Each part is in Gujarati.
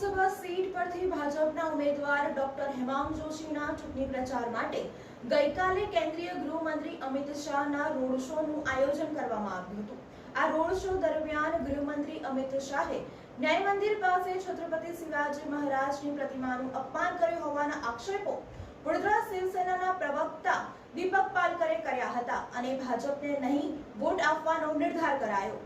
લોકસભા સીટ પરથી ભાજપના ઉમેદવાર ડોક્ટર હેમાંગ જોશીના ચૂંટણી પ્રચાર માટે ગઈકાલે કેન્દ્રીય ગૃહમંત્રી અમિત શાહના રોડ શોનું આયોજન કરવામાં આવ્યું હતું. આ રોડ શો દરમિયાન ગૃહમંત્રી અમિત શાહે ન્યાય મંદિર પાસે છત્રપતિ શિવાજી મહારાજની પ્રતિમાનું અપમાન કર્યું હોવાના આક્ષેપો વડોદરા શિવસેનાના પ્રવક્તા દીપક પાલકરે કર્યા હતા અને ભાજપને નહીં, વોટ આપવાનો નિર્ધાર કરાયો.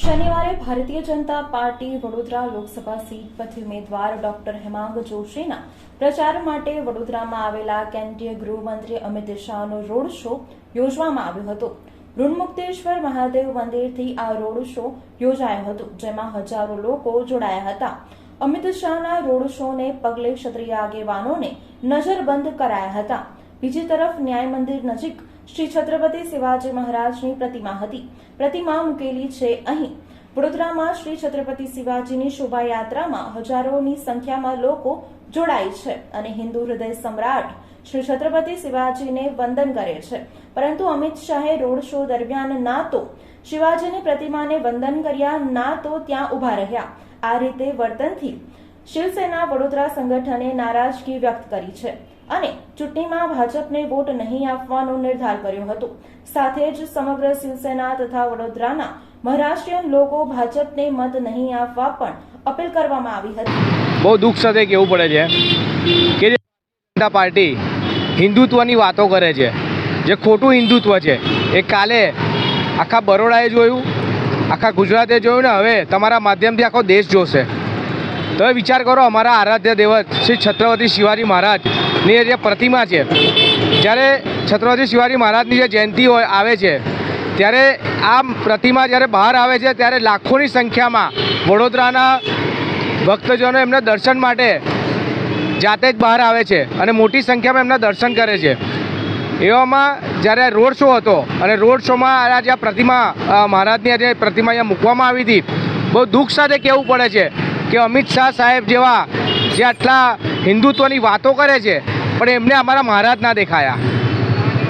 શનિવારે ભારતીય જનતા પાર્ટી વડોદરા લોકસભા સીટ પરથી ઉમેદવાર ડોક્ટર હેમાંગ જોશીના પ્રચાર માટે વડોદરામાં આવેલા કેન્દ્રીય ગૃહમંત્રી અમિત શાહનો રોડ શો યોજવામાં આવ્યો હતો. ઋણમુક્તેશ્વર મહાદેવ મંદિરથી આ રોડ શો યોજાયો હતો, જેમાં હજારો લોકો જોડાયા હતા. અમિત શાહના રોડ શોને પગલે ક્ષત્રિય આગેવાનોને નજરબંધ કરાયા હતા. બીજી તરફ ન્યાય મંદિર નજીક શ્રી છત્રપતિ શિવાજી મહારાજની પ્રતિમા હતી. પ્રતિમા મૂકેલી છે અહીં. વડોદરામાં શ્રી છત્રપતિ શિવાજીની શોભાયાત્રામાં હજારોની સંખ્યામાં લોકો જોડાય છે અને હિન્દુ હૃદય સમ્રાટ શ્રી છત્રપતિ શિવાજીને વંદન કરે છે. પરંતુ અમિત શાહે રોડ શો દરમિયાન ના તો શિવાજીની પ્રતિમાને વંદન કર્યા ના તો ત્યાં ઊભા રહ્યા. આ રીતે વર્તનથી શિવસેના વડોદરા સંગઠને નારાજગી વ્યક્ત કરી છે. અને ચૂંટણીમાં ભાજપને વોટ નહીં આપવાનો નિર્ધાર કર્યો હતો. સાથે જ સમગ્ર શિવસેના તથા વડોદરાના મહારાષ્ટ્રીયન લોકો ભાજપને મત નહીં આપવા પણ અપીલ કરવામાં આવી હતી. બહુ દુઃખ સાથે કહેવું પડે છે કે જનતા પાર્ટી હિન્દુત્વની વાતો કરે છે, જે ખોટું હિન્દુત્વ છે, એ કાલે આખા બરોડાએ જોયું, આખા ગુજરાતે જોયું ને હવે તમારા માધ્યમથી આખો દેશ જોશે. તમે વિચાર કરો અમારા આરાધ્ય દેવત શ્રી છત્રપતિ શિવાજી મહારાજની જે પ્રતિમા છે, જ્યારે છત્રપતિ શિવાજી મહારાજની જે જયંતિ હોય, આવે છે, ત્યારે આ પ્રતિમા જ્યારે બહાર આવે છે, ત્યારે લાખોની સંખ્યામાં વડોદરાના ભક્તજનો એમના દર્શન માટે જાતે જ બહાર આવે છે અને મોટી સંખ્યામાં એમના દર્શન કરે છે. એવામાં જ્યારે રોડ શો હતો અને રોડ શોમાં આ જે આ પ્રતિમા મહારાજની આ જે પ્રતિમા અહીંયા મૂકવામાં આવી હતી, બહુ દુઃખ સાથે કહેવું પડે છે કે અમિત શાહ સાહેબ જેવા જે આટલા હિન્દુત્વની વાતો કરે છે, પણ એમને અમારા મહારાજ ના દેખાયા.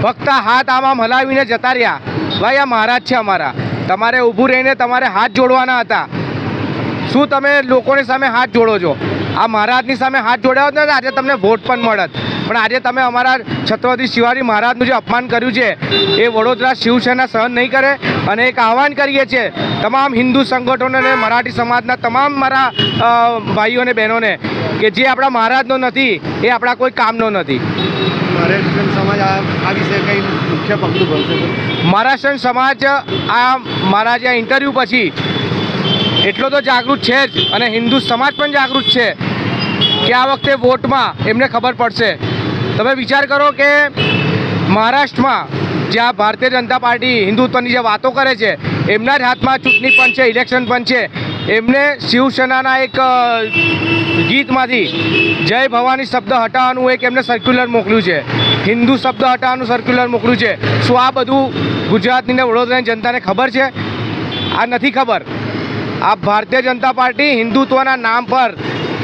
ફક્ત હાથ આમ આમ હલાવીને જતા રહ્યા. ભાઈ, આ મહારાજ છે અમારા. તમારે ઊભું રહીને તમારે હાથ જોડવાના હતા. શું તમે લોકોની સામે હાથ જોડો છો? આ મહારાજની સામે હાથ જોડ્યા ને આજે તમને વોટ પણ મળત. પણ આજે તમે અમારા છત્રપતિ શિવાજી મહારાજનું જે અપમાન કર્યું છે, એ વડોદરા શિવસેના સહન નહીં કરે. અને એક આહવાન કરીએ છીએ, તમામ હિન્દુ સંગઠનોને, મરાઠી સમાજના તમામ મારા ભાઈઓને, બહેનોને કે જે આપણા મહારાજનો નથી એ આપણા કોઈ કામનો નથી. મહારાષ્ટ્રીયન સમાજ આ વિશે કંઈ મુખ્ય પગલું ભરશે તો? સમાજ આ મારા જે ઇન્ટરવ્યૂ પછી એટલો તો જાગૃત છે જ અને હિન્દુ સમાજ પણ જાગૃત છે કે આ વખતે વોટમાં એમને ખબર પડશે. તમે વિચાર કરો કે મહારાષ્ટ્રમાં જ્યાં ભારતીય જનતા પાર્ટી હિન્દુત્વની જે વાતો કરે છે એમના જ હાથમાં ચૂંટણી પણ છે ઇલેક્શન પણ છે. એમને શિવસેનાના એક ગીતમાંથી જય ભવાની શબ્દ હટાવવાનું એક એમને સર્ક્યુલર મોકલ્યું છે. હિન્દુ શબ્દ હટાવવાનું સર્ક્યુલર મોકલ્યું છે. શું આ બધું ગુજરાતની વડોદરાની જનતાને ખબર છે? આ નથી ખબર. આ ભારતીય જનતા પાર્ટી હિન્દુત્વના નામ પર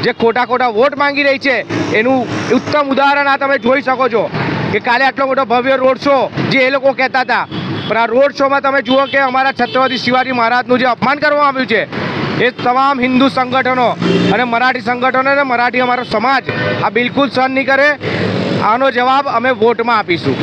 જે ખોટા ખોટા વોટ માંગી રહી છે, એનું ઉત્તમ ઉદાહરણ આ તમે જોઈ શકો છો કે કાલે આટલો મોટો ભવ્ય રોડ શો જે એ લોકો કહેતા હતા. પણ આ રોડ શોમાં તમે જુઓ કે અમારા છત્રપતિ શિવાજી મહારાજનું જે અપમાન કરવામાં આવ્યું છે એ તમામ હિન્દુ સંગઠનો અને મરાઠી સંગઠનો અને મરાઠી અમારો સમાજ આ બિલકુલ સહન નહીં કરે. આનો જવાબ અમે વોટમાં આપીશું.